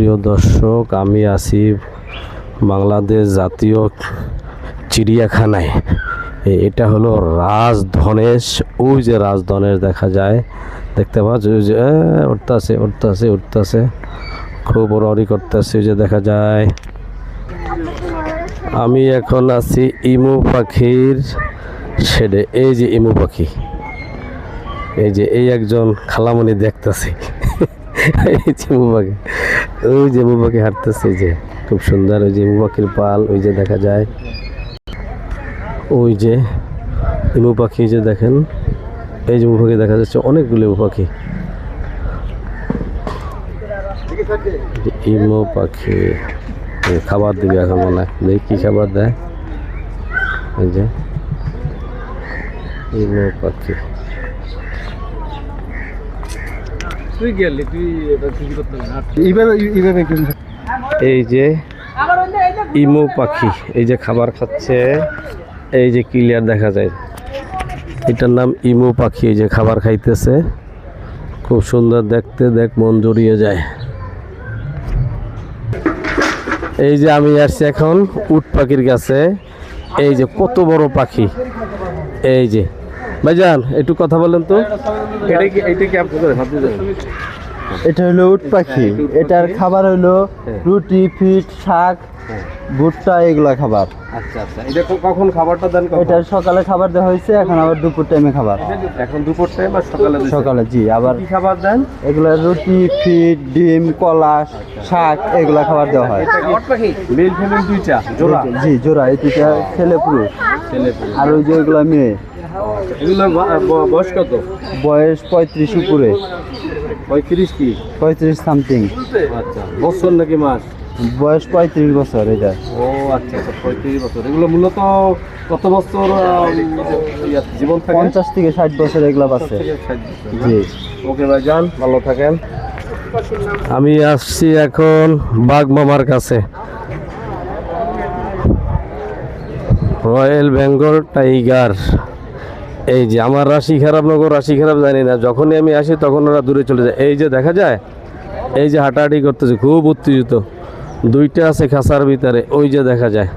প্রিয় দর্শক, আমি আছি বাংলাদেশ জাতীয় চিড়িয়াখানায়। এটা হলো রাজধনেশ। ওই যে রাজধনেশ দেখা যায়। দেখতে পাচ্ছ? ওই যে উঠতেছে উঠতেছে উঠতেছে। খুব রড়ি করতেছে, ওই যে দেখা যায়। আমি এখন আছি ইমু পাখির শেডে। এই যে ইমু পাখি। এই যে, এই একজন খালামণি দেখতেছে। এই ওই যে পাখি হাঁটতেছে যে, খুব সুন্দর, ওই যে পাখির পাল, ওই যে দেখা যায়। ওই যে ইমু পাখি যে দেখেন, এই যে পাখি দেখা যাচ্ছে অনেকগুলো পাখি। ইমু পাখি খাবার দিবে এখন মনে হয়। দেখি কি খাবার দেয়। এই যে ইমু পাখি। তুই গেলি তুই এটা ঠিক করতে এইভাবে এইভাবে এই যে ইমু পাখি এই যে খাবার খাচ্ছে এই যে ক্লিয়ার দেখা যায়। এটার নাম ইমু পাখি এই যে খাবার খাইতেছে। খুব সুন্দর দেখতে দেখ মন জড়িয়ে যায়। এই যে আমি আসছি এখন উট পাখির কাছে। এই যে কত বড় পাখি। এই যে ভাইজান একটু কথা বলেন তো। এটা কি এটা কি আপনি করে ভাবতে দেন এটা হলো উট পাখি। এটার খাবার হলো রুটি ফিট শাক ভুট্টা এগুলা খাবার। আচ্ছা আচ্ছা। এটা কখন খাবারটা দেন এটা সকালে খাবার দেওয়া হয়েছে এখন আবার দুপুর টাইমে খাবার। এখন দুপুর টাইম আর সকালে সকালে জি আবার কি খাবার দেন? এগুলা রুটি ফিট ডিম কলা শাক এগুলা খাবার দেওয়া হয়। মেল ফিমেল দুইটা? জোড়া? জি জোড়া। এই দুইটা ছেলে পুরুষ। ছেলে আর ওই যে এগুলা মেয়ে। এগুলো বয়স কত? বয়স পঁয়ত্রিশ উপরে। পঁয়ত্রিশ কি? পঁয়ত্রিশ সামথিং। আচ্ছা বছর নাকি মাস? বয়স পঁয়ত্রিশ বছর এটা। ও আচ্ছা আচ্ছা পঁয়ত্রিশ বছর। এগুলো মূলত কত বছর জীবন থাকে? পঞ্চাশ থেকে ষাট বছর এগুলা ষাট বছর। জি। ওকে ভাই যান। ভালো থাকেন। আমি আসছি এখন বাঘ মামার কাছে। Royal Bengal tiger. এই যে আমার রাশি খারাপ নগর রাশি খারাপ জানি না। যখনই আমি আসি তখন ওরা দূরে চলে যায়। এই যে দেখা যায়, এই যে হাঁটাহাঁটি করতেছে, খুব উত্তেজিত। দুইটা আছে খাঁচার ভিতরে, ওই যে দেখা যায়।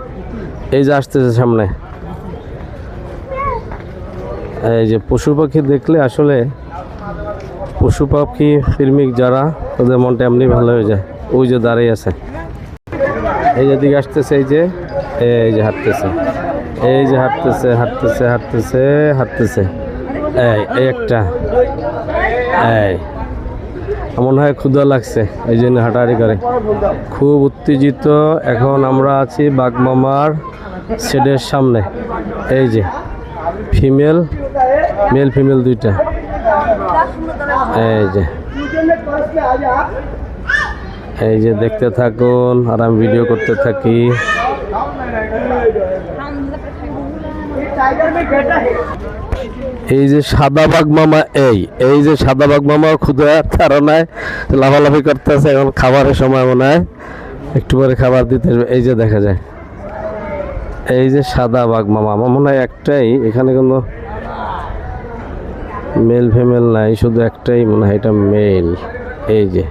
এই যে আসতেছে সামনে। এই যে পশু পাখি দেখলে আসলে পশু পাখি, প্রেমিক যারা, তাদের মনটা এমনি ভালো হয়ে যায়। ওই যে দাঁড়িয়ে আছে। এই যে দিকে আসতেছে, এই যে এই যে হাঁটতেছে। এই যে হাঁটতেছে হাঁটতেছে হাঁটতেছে হাঁটতেছে। এই একটা। এই। মনে হয় ক্ষুধা লাগছে, এই জন্য হাঁটাহাঁটি করে। খুব উত্তেজিত, এখন আমরা আছি বাগমামার শেডের সামনে। এই যে, ফিমেল, মেল, ফিমেল দুইটা। এই যে। এই যে দেখতে থাকুন, আর আমি ভিডিও করতে থাকি। এই যে সাদা বাঘ মামা, এই এই যে সাদা বাঘ মামা ক্ষুদা তারনায় লাফালাফি করতেছে এখন খাবারের সময় মনে হয়। একটু পরে খাবার দিতে এই যে দেখা যায়। এই যে সাদা বাঘ মামা, আমার মনে হয় একটাই, এখানে কোনো মেল ফিমেল নাই, শুধু একটাই মনে হয়, এটা মেল এই যে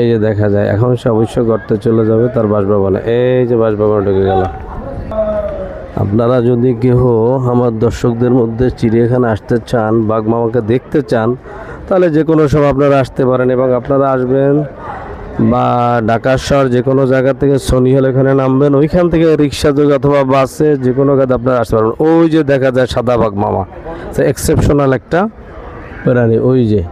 এই যে দেখা যায়। এখন সে অবশ্যই গর্তে চলে যাবে তার বাসভবনে। এই যে বাসভবনে ঢুকে গেল। আপনারা যদি কেহ আমার দর্শকদের মধ্যে চিড়িয়াখানা আসতে চান, বাঘ মামাকে দেখতে চান, তাহলে যে কোনো সময় আপনারা আসতে পারেন এবং আপনারা আসবেন বা ঢাকার শহর যে কোনো জায়গা থেকে সনি হল এখানে নামবেন, ওইখান থেকে রিক্সা যোগে অথবা বাসে যে কোনো কাজে আপনারা আসতে পারবেন। ওই যে দেখা যায় সাদা বাঘ মামা এক্সেপশনাল একটা প্রাণী, ওই যে।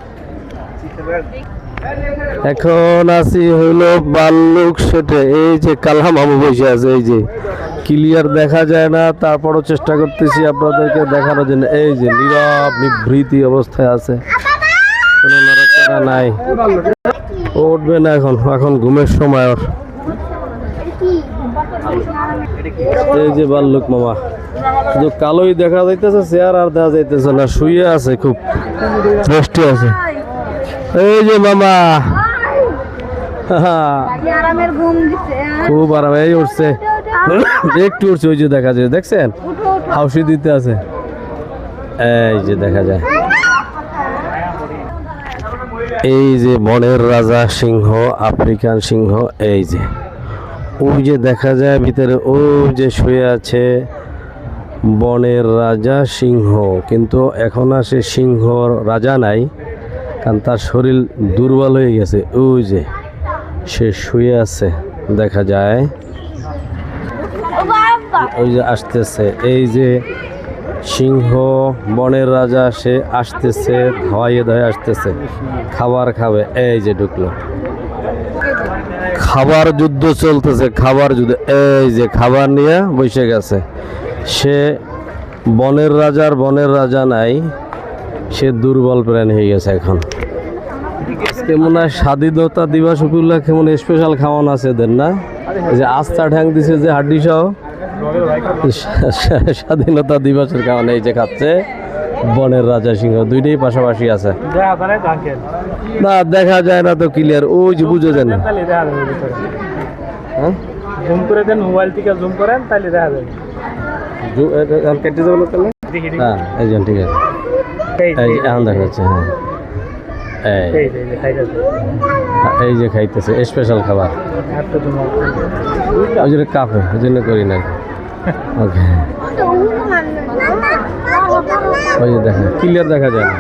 এখন আছি হইল বাল্লুক সেটে এই যে কালা মামু বসে আছে, এই যে। ক্লিয়ার দেখা যায় না। তারপরও চেষ্টা করতেছি আপনাদেরকে দেখানোর জন্য। এই যে নীরব নিভৃতি অবস্থায় আছে। কোনো নড়াচড়া নাই। ও উঠবে না এখন। এখন ঘুমের সময় ওর। এই যে বাল্লুক মামা। শুধু কালোই দেখা যাইতেছে চেয়ার আর দেখা যাইতেছে না। শুয়ে আছে খুব। রেস্টে আছে। এই যে মামা। খুব আরাম। এই উঠছে। একটু উঠছে, ওই যে দেখা যায়, দেখছেন? হাউসি দিতে আছে। এই যে দেখা যায়। এই যে বনের রাজা সিংহ, আফ্রিকান সিংহ, এই যে। ওই যে দেখা যায় ভিতরে ও যে শুয়ে আছে বনের রাজা সিংহ। কিন্তু এখন আর সে সিংহ রাজা নাই, কারণ তার শরীর দুর্বল হয়ে গেছে। ওই যে সে শুয়ে আছে, দেখা যায়। ওই যে আসতেছে। এই যে সিংহ, বনের রাজা, সে আসতেছে, ধোয়াইয়ে ধয়ে আসতেছে। খাবার খাবে। এই যে ঢুকলো। খাবার যুদ্ধ চলতেছে, খাবার যুদ্ধ। এই যে খাবার নিয়ে বসে গেছে। সে বনের রাজার বনের রাজা নাই, সে দুর্বল প্রাণ হয়ে গেছে এখন। কেমন মনে হয় স্বাধীনতা দিবস উপলক্ষে মনে স্পেশাল খাওয়ানো আছে এদের, না? যে আস্থা ঠ্যাং দিছে যে হাড্ডি সহ। স্বাধীনতা দিবসের কারণে এই যে খাচ্ছে বনের রাজা সিংহ দুইটাই পাশাপাশি আছে। না দেখা যায় না তো ক্লিয়ার ওই যে বুঝে যায় না। হ্যাঁ? জুম করে দেন মোবাইল থেকে জুম করেন তাহলে দেখা যাবে। জু- এ- এ- এখন কেটে যাব তাহলে দেখি দেখি। হ্যাঁ এই যে ঠিক আছে। এখন দেখা যাচ্ছে হ্যাঁ। এই। এই যে, খাইতেছে। স্পেশাল খাবার। ওই জন্য কাপে ওই জন্য করি না। ওকে ওই যে দেখা ক্লিয়ার দেখা যায় না